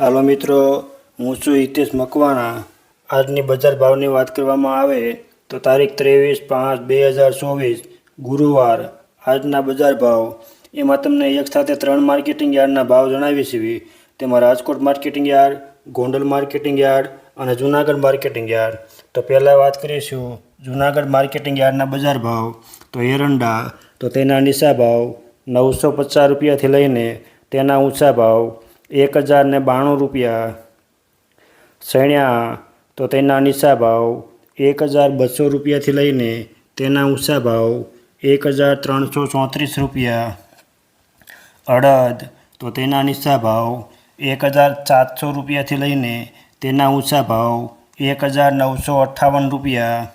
હાલો મિત્રો, હું છું હિતેશ મકવાણા. આજની બજાર ભાવની વાત કરવામાં આવે તો તારીખ ત્રેવીસ પાંચ બે હજાર ચોવીસ, ગુરુવાર. આજના બજાર ભાવ. એમાં તમને એક સાથે ત્રણ માર્કેટિંગ યાર્ડના ભાવ જણાવીશ તેમાં Rajkot marketing yard, Gondal marketing yard અને જૂનાગઢ માર્કેટિંગ યાર્ડ. તો પહેલાં વાત કરીશું જૂનાગઢ માર્કેટિંગ યાર્ડના બજાર ભાવ. તો એરંડા, તો તેના નીચા ભાવ નવસો પચાસ રૂપિયાથી લઈને તેના ઊંચા ભાવ. એક હજાર ને બાણું રૂપિયા. સણ્યા તો તેના નીચા ભાવ એક હજાર બસો રૂપિયાથી લઈને તેના ઊંચા ભાવ એક હજાર ત્રણસો ચોત્રીસ રૂપિયા. અડદ, તો તેના નીચા ભાવ એક હજાર સાતસો રૂપિયાથી લઈને તેના ઊંચા ભાવ એક હજાર નવસો અઠ્ઠાવન રૂપિયા.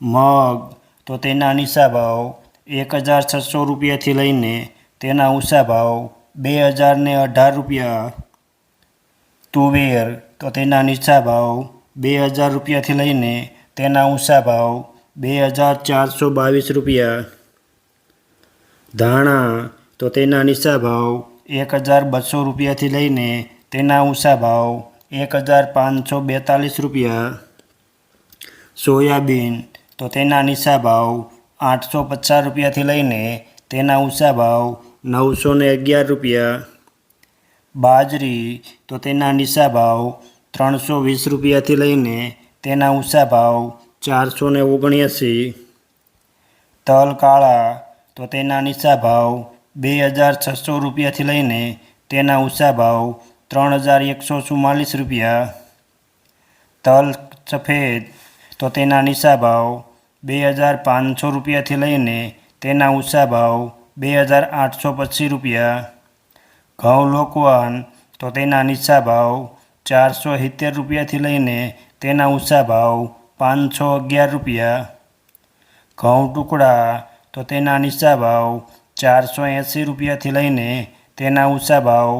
મગ, તો તેના નીચા ભાવ એક હજાર છસો રૂપિયાથી લઈને તેના ઊંચા ભાવ બે હજાર ને અઢાર રૂપિયા. તુવેર તો તેના નીચા ભાવ બે હજાર રૂપિયાથી લઈને તેના ઊંચા ભાવ બે હજાર ચારસો બાવીસ રૂપિયા. ધાણા તો તેના નીચા ભાવ એક હજાર બસો રૂપિયાથી લઈને તેના ઊંચા ભાવ એક હજાર પાંચસો બેતાલીસ રૂપિયા. સોયાબીન તો તેના નીચા ભાવ આઠસો પચાસ રૂપિયાથી લઈને તેના ઊંચા ભાવ નવસો ને અગિયાર રૂપિયા. બાજરી, તો તેના નીચા ભાવ ત્રણસો વીસ રૂપિયાથી લઈને તેના ઊંચા ભાવ ચારસો ને ઓગણ્યાસી. તલ કાળા, તો તેના નીચા ભાવ બે હજાર છસો રૂપિયાથી લઈને તેના ઊંચા ભાવ ત્રણ હજાર એકસો ચુમ્માલીસ રૂપિયા. તલ સફેદ, તો તેના નીચા ભાવ બે હજાર પાંચસો રૂપિયાથી લઈને તેના ઊંચા ભાવ બે હજાર આઠસો પચીસ રૂપિયા. ઘઉં લોકવન તો તેના નીચા ભાવ ચારસો સિત્તેર રૂપિયાથી લઈને તેના ઊંચા ભાવ પાંચસો અગિયાર રૂપિયા. ઘઉં ટુકડા તો તેના નીચા ભાવ ચારસો એંસી રૂપિયાથી લઈને તેના ઊંચા ભાવ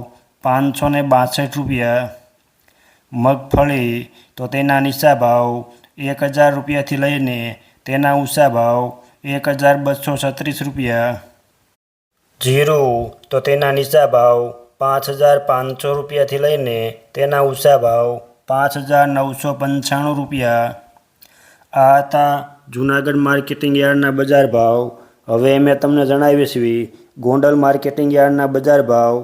પાંચસો ને બાસઠ રૂપિયા. મગફળી તો તેના નીચા ભાવ એક હજાર રૂપિયાથી લઈને તેના ઊંચા ભાવ એક હજાર બસો છત્રીસ રૂપિયા. જીરું તો તેના નીચા ભાવ પાંચ હજાર પાંચસો રૂપિયાથી લઈને તેના ઊંચા ભાવ પાંચ હજાર નવસો પંચાણું રૂપિયા. આ હતા જૂનાગઢ માર્કેટિંગ યાર્ડના બજાર ભાવ. હવે મેં તમને જણાવી છીએ, ગોંડલ માર્કેટિંગ યાર્ડના બજાર ભાવ.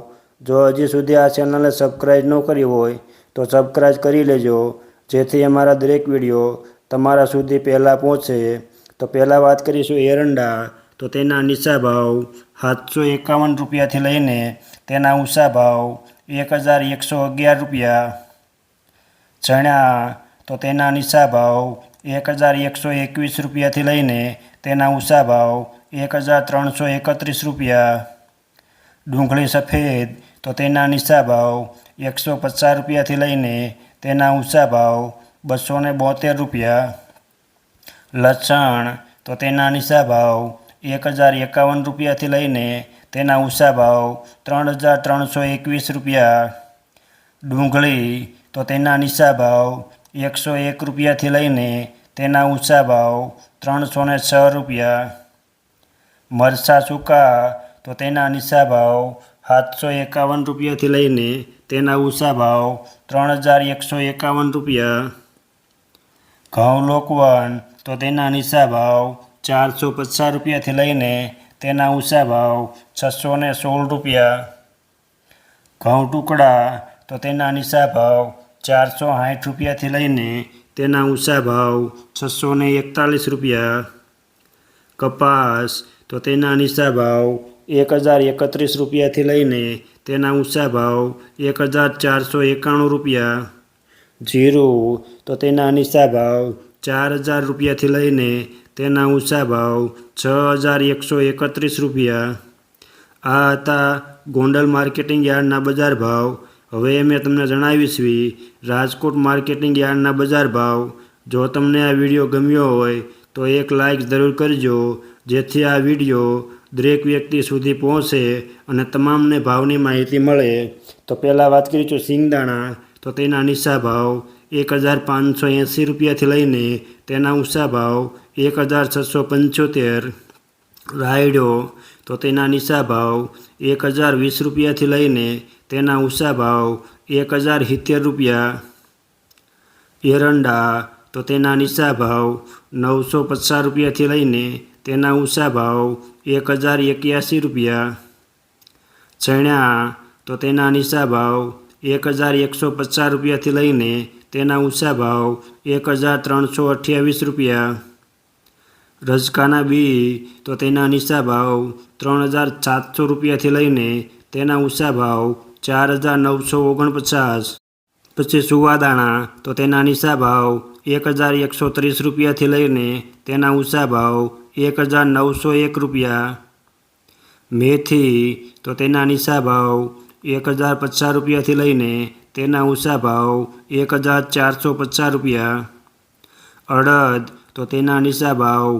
જો હજી સુધી આ ચેનલને સબસ્ક્રાઈબ ન કરી હોય, તો સબસ્ક્રાઈબ કરી લેજો. જેથી અમારા દરેક વીડિયો તમારા સુધી પહેલાં પહોંચે. તો પહેલાં વાત કરીશું એરંડા. તો તેના નીચા ભાવ સાતસો એકાવન રૂપિયાથી લઈને તેના ઊંચા ભાવ એક હજાર એકસો અગિયાર રૂપિયા ચણા તો તેના નીચા ભાવ એક હજાર એકસો એકવીસ રૂપિયાથી લઈને તેના ઊંચા ભાવ એક હજાર ત્રણસો એકત્રીસ રૂપિયા. ડુંગળી સફેદ તો તેના નીચા ભાવ એકસો પચાસ રૂપિયાથી લઈને તેના ઊંચા ભાવ બસો બોતેર રૂપિયા. લસણ તો તેના નીચા ભાવ એક હજાર એકાવન રૂપિયાથી લઈને તેના ઊંચા ભાવ ત્રણ હજાર ત્રણસો એકવીસ રૂપિયા. ડુંગળી તો તેના નીચા ભાવ એકસો એક રૂપિયાથી લઈને તેના ઊંચા ભાવ ત્રણસો ને છ રૂપિયા. મરચાં સૂકા તો તેના નીચા ભાવ સાતસો એકાવન રૂપિયાથી લઈને તેના ઊંચા ભાવ ત્રણ હજાર એકસો એકાવન રૂપિયા. ઘઉં લોકવન તો તેના નીચા ભાવ ચારસો પચાસ રૂપિયાથી લઈને તેના ઊંચા ભાવ છસો ને સોળ રૂપિયા. ઘઉં ટુકડા તો તેના નીચા ભાવ ચારસો સાઠ રૂપિયાથી લઈને તેના ઊંચા ભાવ છસો ને એકતાલીસ રૂપિયા. કપાસ તો તેના નીચા ભાવ એક હજાર એકત્રીસ રૂપિયાથી લઈને તેના ઊંચા ભાવ એક હજાર ચારસો એકાણું રૂપિયા. જીરું તો તેના નીચા ભાવ ચાર હજાર રૂપિયાથી લઈને તેના ઊંચા ભાવ છ હજાર એકસો એકત્રીસ રૂપિયા. આ હતા ગોંડલ માર્કેટિંગ યાર્ડના બજાર ભાવ. હવે મેં તમને જણાવીશ રાજકોટ માર્કેટિંગ યાર્ડના બજાર ભાવ. જો તમને આ વીડિયો ગમ્યો હોય, તો એક લાઇક જરૂર કરજો, જેથી આ વીડિયો દરેક વ્યક્તિ સુધી પહોંચે અને તમામને ભાવની માહિતી મળે. તો પહેલાં વાત કરીશું સિંગદાણા. તો તેના નીચા ભાવ એક હજાર પાંચસો એંસી રૂપિયાથી લઈને તેના ઊંચા ભાવ એક હજાર છસો પંચોતેર રાયડો, તો તેના નીચા ભાવ એક હજાર વીસ રૂપિયાથી લઈને તેના ઊંચા ભાવ એક હજાર સિત્તેર રૂપિયા. એરંડા, તો તેના નીચા ભાવ નવસો પચાસ રૂપિયાથી લઈને તેના ઊંચા ભાવ એક હજાર એક્યાસી રૂપિયા. ચણા, તો તેના નીચા ભાવ એક હજાર એકસો પચાસ રૂપિયાથી લઈને તેના ઊંચા ભાવ એક હજાર ત્રણસો અઠ્યાવીસ રૂપિયા. રજકાના બી તો તેના નીચા ભાવ ત્રણ હજાર સાતસો રૂપિયાથી લઈને તેના ઊંચા ભાવ ચાર હજાર નવસો ઓગણપચાસ. પછી સુવાદાણા તો તેના નીચા ભાવ એક હજાર એકસો ત્રીસ રૂપિયાથી લઈને તેના ઊંચા ભાવ એક હજાર નવસો એક રૂપિયા. મેથી તો તેના નીચા ભાવ એક હજાર પચાસ રૂપિયાથી લઈને તેના ઊંચા ભાવ એક હજાર ચારસો પચાસ રૂપિયા. અડદ, તો તેના નીચા ભાવ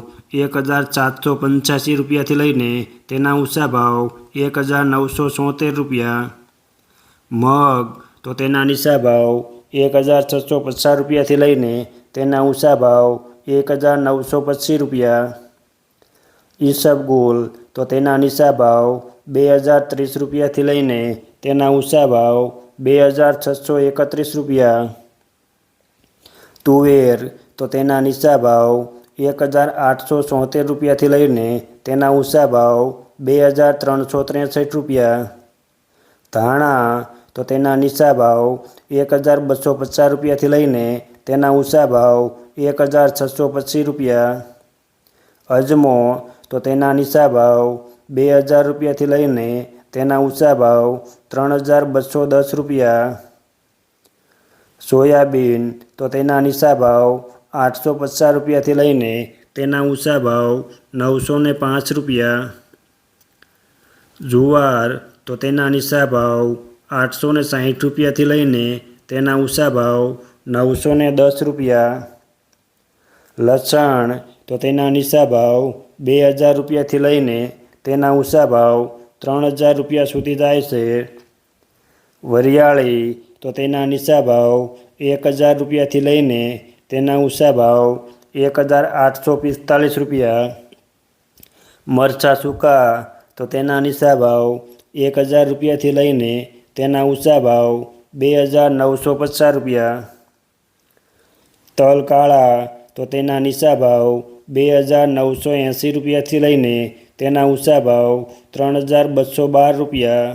એક હજાર સાતસો પંચ્યાસી રૂપિયાથી લઈને તેના ઊંચા ભાવ એક હજાર નવસો સોતેર રૂપિયા. મગ, તો તેના નીચા ભાવ એક હજાર છસો પચાસ રૂપિયાથી લઈને તેના ઊંચા ભાવ એક હજાર નવસો પચીસ રૂપિયા. ઈસબગુલ તો તેના નીચા ભાવ બે હજાર ત્રીસ રૂપિયાથી લઈને તેના ઊંચા ભાવ બે હજાર છસો એકત્રીસ રૂપિયા. તુવેર, તો તેના નીચા ભાવ એક હજાર આઠસો ચોતેર રૂપિયાથી લઈને તેના ઊંચા ભાવ બે હજાર ત્રણસો ત્રેસઠ રૂપિયા. ધાણા, તો તેના નીચા ભાવ એક હજાર બસો પચાસ રૂપિયાથી લઈને તેના ઊંચા ભાવ એક હજાર છસો પચીસ રૂપિયા. અજમો, તો તેના નીચા ભાવ બે હજાર રૂપિયાથી લઈને તેના ઊંચા ભાવ ત્રણ હજાર બસો દસ રૂપિયા. સોયાબીન તો તેના નીચા ભાવ આઠસો પચાસ રૂપિયાથી લઈને તેના ઊંચા ભાવ નવસો ને પાંચ રૂપિયા. જુવાર તો તેના નીચા ભાવ આઠસો ને સાહીઠ રૂપિયાથી લઈને તેના ઊંચા ભાવ નવસો ને દસ રૂપિયા. લસણ તો તેના નીચા ભાવ બે હજાર રૂપિયાથી લઈને તેના ઊંચા ભાવ ત્રણ હજાર રૂપિયા સુધી જાય છે. વરિયાળી તો તેના નીચા ભાવ એક હજાર રૂપિયાથી લઈને તેના ઊંચા ભાવ એક હજાર આઠસો પિસ્તાલીસ રૂપિયા. મરચાં સૂકા તો તેના નીચા ભાવ એક હજાર રૂપિયાથી લઈને તેના ઊંચા ભાવ બે હજાર નવસો પચાસ રૂપિયા. તલ કાળા તો તેના નીચા ભાવ બે હજાર નવસો એંસી રૂપિયાથી લઈને તેના ઊંચા ભાવ ત્રણ હજાર બસો બાર રૂપિયા.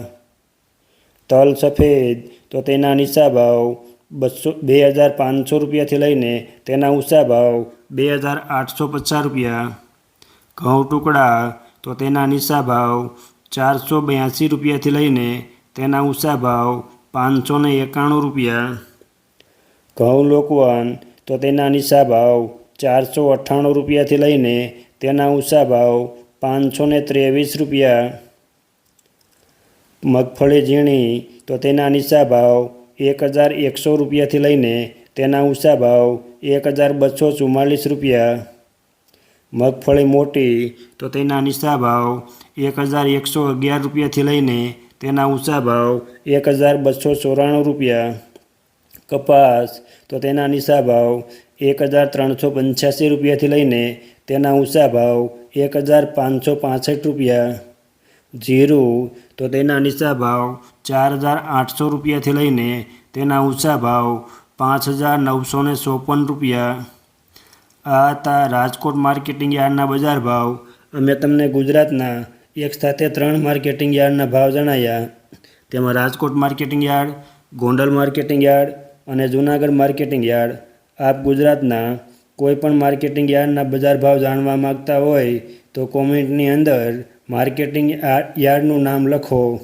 તલ સફેદ, તો તેના નીચા ભાવ બસો, બે હજાર પાંચસો રૂપિયાથી લઈને તેના ઊંચા ભાવ બે હજાર આઠસો પચાસ રૂપિયા. ઘઉં ટુકડા, તો તેના નીચા ભાવ ચારસો બ્યાસી રૂપિયાથી લઈને તેના ઊંચા ભાવ પાંચસો ને એકાણું રૂપિયા. ઘઉં લોકવન, તો તેના નીચા ભાવ ચારસો અઠ્ઠાણું રૂપિયાથી લઈને તેના ઊંચા ભાવ પાંચસો ને ત્રેવીસ રૂપિયા. મગફળી ઝીણી તો તેના નીચા ભાવ એક હજાર એકસો રૂપિયાથી લઈને તેના ઊંચા ભાવ એક હજાર બસો ચુમ્માલીસ રૂપિયા. મગફળી મોટી તો તેના નીચા ભાવ એક હજાર એકસો અગિયાર રૂપિયાથી લઈને તેના ઊંચા ભાવ એક હજાર બસો ચોરાણું રૂપિયા. કપાસ તો તેના નીચા ભાવ એક હજાર ત્રણસો પંચ્યાસી રૂપિયાથી લઈને તેના ઊંચા ભાવ એક હજાર પાંચસો પાસઠ રૂપિયા. જીરું, તો તેના નીચા ભાવ ચાર હજાર આઠસો રૂપિયાથી લઈને તેના ઊંચા ભાવ પાંચ હજાર નવસો ને ચોપન રૂપિયા. આ હતા રાજકોટ માર્કેટિંગ યાર્ડના બજાર ભાવ. અમે તમને ગુજરાતના એક સાથે ત્રણ માર્કેટિંગ યાર્ડના ભાવ જણાવ્યા તેમાં Rajkot marketing yard, Gondal marketing yard અને જૂનાગઢ માર્કેટિંગ યાર્ડ. આપ ગુજરાતના કોઈ પણ માર્કેટિંગ યાર્ડના બજાર ભાવ જાણવા માગતા હોય તો કોમેન્ટની અંદર માર્કેટિંગ યાર્ડનું નામ લખો.